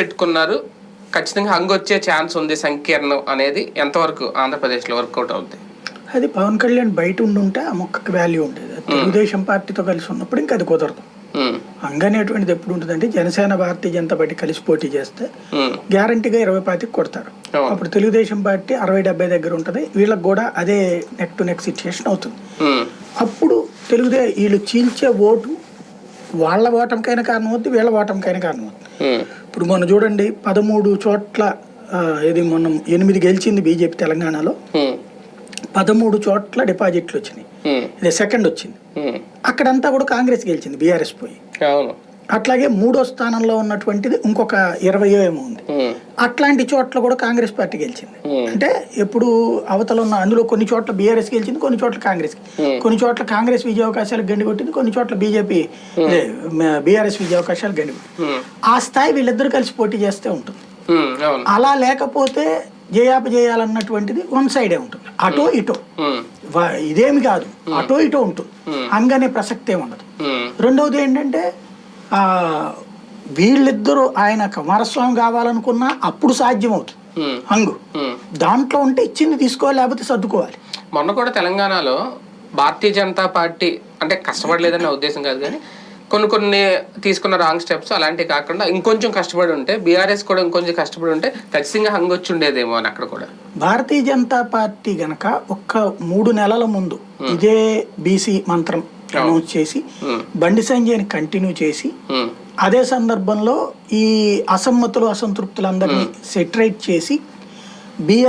పెట్టుకున్నారు. ఖచ్చితంగా హంగ్ వచ్చే ఛాన్స్ ఉంది సంకీర్ణం అనేది. ఎంతవరకు ఆంధ్రప్రదేశ్లో వర్కౌట్ అవుతుంది అది పవన్ కళ్యాణ్ బయట ఉండుంటే ఆ మొక్కకి వాల్యూ ఉండేది. తెలుగుదేశం పార్టీతో కలిసి ఉన్నప్పుడు ఇంకా అది కుదరదు. హంగ్ అనేటువంటిది ఎప్పుడు ఉంటుందంటే జనసేన భారతీయ జనతా పార్టీ కలిసి పోటీ చేస్తే గ్యారంటీగా ఇరవై పాతికి కొడతారు. అప్పుడు తెలుగుదేశం పార్టీ అరవై డెబ్బై దగ్గర ఉంటుంది. వీళ్ళకి కూడా అదే నెక్ టు నెక్ సిచ్యుయేషన్ అవుతుంది. అప్పుడు తెలుగుదే వీళ్ళు చీల్చే ఓటు వాళ్ళ ఓటమికైనా కారణం అవుతుంది వీళ్ళ ఓటమికైనా కారణం అవుతుంది ఇప్పుడు మొన్న చూడండి పదమూడు చోట్ల ఇది మొన్న ఎనిమిది గెలిచింది బీజేపీ తెలంగాణలో. పదమూడు చోట్ల డిపాజిట్లు వచ్చినాయి. ఇది సెకండ్ వచ్చింది. అక్కడంతా కూడా కాంగ్రెస్ గెలిచింది బీఆర్ఎస్ పోయి. అట్లాగే మూడో స్థానంలో ఉన్నటువంటిది ఇంకొక ఇరవై ఏమో ఉంది. అట్లాంటి చోట్ల కూడా కాంగ్రెస్ పార్టీ గెలిచింది. అంటే ఎప్పుడు అవతల ఉన్న అందులో కొన్ని చోట్ల బీఆర్ఎస్ గెలిచింది కొన్ని చోట్ల కాంగ్రెస్. కొన్ని చోట్ల కాంగ్రెస్ విజయ అవకాశాలు గండి కొట్టింది కొన్ని చోట్ల బీజేపీ బీఆర్ఎస్ విజయ అవకాశాలు గండి ఆ స్థాయి వీళ్ళిద్దరూ కలిసి పోటీ చేస్తే ఉంటుంది. అలా లేకపోతే జయాపజయాలన్నటువంటిది వన్ సైడే ఉంటుంది. అటో ఇటో. ఇదేమి కాదు. అటో ఇటో ఉంటుంది. అంగనే ప్రసక్తే ఉండదు. రెండవది ఏంటంటే వీళ్ళిద్దరూ ఆయన కుమారస్వామి కావాలనుకున్నా అప్పుడు సాధ్యమవుతుంది. హంగు. దాంట్లో ఉంటే ఇచ్చింది తీసుకోవాలి లేకపోతే సర్దుకోవాలి. మొన్న కూడా తెలంగాణలో భారతీయ జనతా పార్టీ అంటే కష్టపడలేదన్న ఉద్దేశం కాదు కానీ కొన్ని కొన్ని తీసుకున్న రాంగ్ స్టెప్స్ అలాంటివి కాకుండా ఇంకొంచెం కష్టపడి ఉంటే బీఆర్ఎస్ కూడా ఇంకొంచెం కష్టపడి ఉంటే ఖచ్చితంగా హంగ్ వచ్చి ఉండేదేమో అని అక్కడ కూడా. భారతీయ జనతా పార్టీ గనక ఒక్క మూడు నెలల ముందు ఇదే బీసీ మంత్రం అనౌన్స్ చేసి ఉమ్, బండి సంజయ్ని కంటిన్యూ చేసి ఉమ్, అదే సందర్భంలో ఈ అసమ్మతులు అసంతృప్తులందరినీ సెటరేట్ చేసి బీఆర్